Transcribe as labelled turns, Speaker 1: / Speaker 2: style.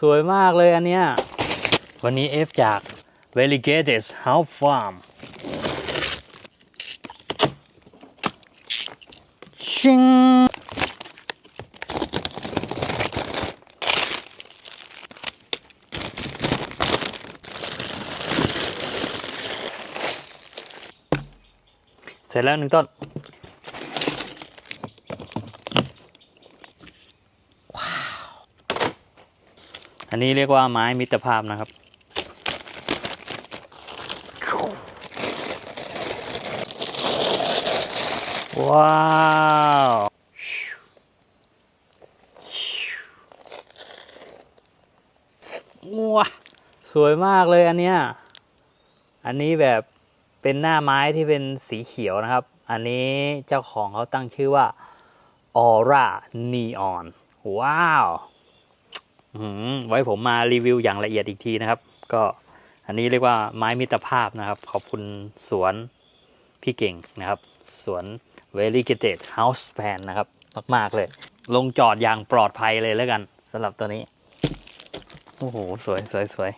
Speaker 1: สวยมากเลยอันเนี้ย วันนี้ F จาก Variegated House Farm ชิงเสร็จแล้วหนึ่งต้น อันนี้เรียกว่าไม้มิตรภาพนะครับ ว้าวว้าสวยมากเลยอันเนี้ย อันนี้แบบเป็นหน้าไม้ที่เป็นสีเขียวนะครับ อันนี้เจ้าของเขาตั้งชื่อว่า Aura Neon ว้าว ไว้ผมมารีวิวอย่างละเอียดอีกทีนะครับ ก็อันนี้เรียกว่าไม้มิตรภาพนะครับ ขอบคุณสวนพี่เก่งนะครับ สวน v e r i g a t e d House Plan นะครับ มาก ๆ เลย ลงจอดอย่างปลอดภัยเลยแล้วกันสำหรับตัวนี้ โอ้โห สวยสวยสวย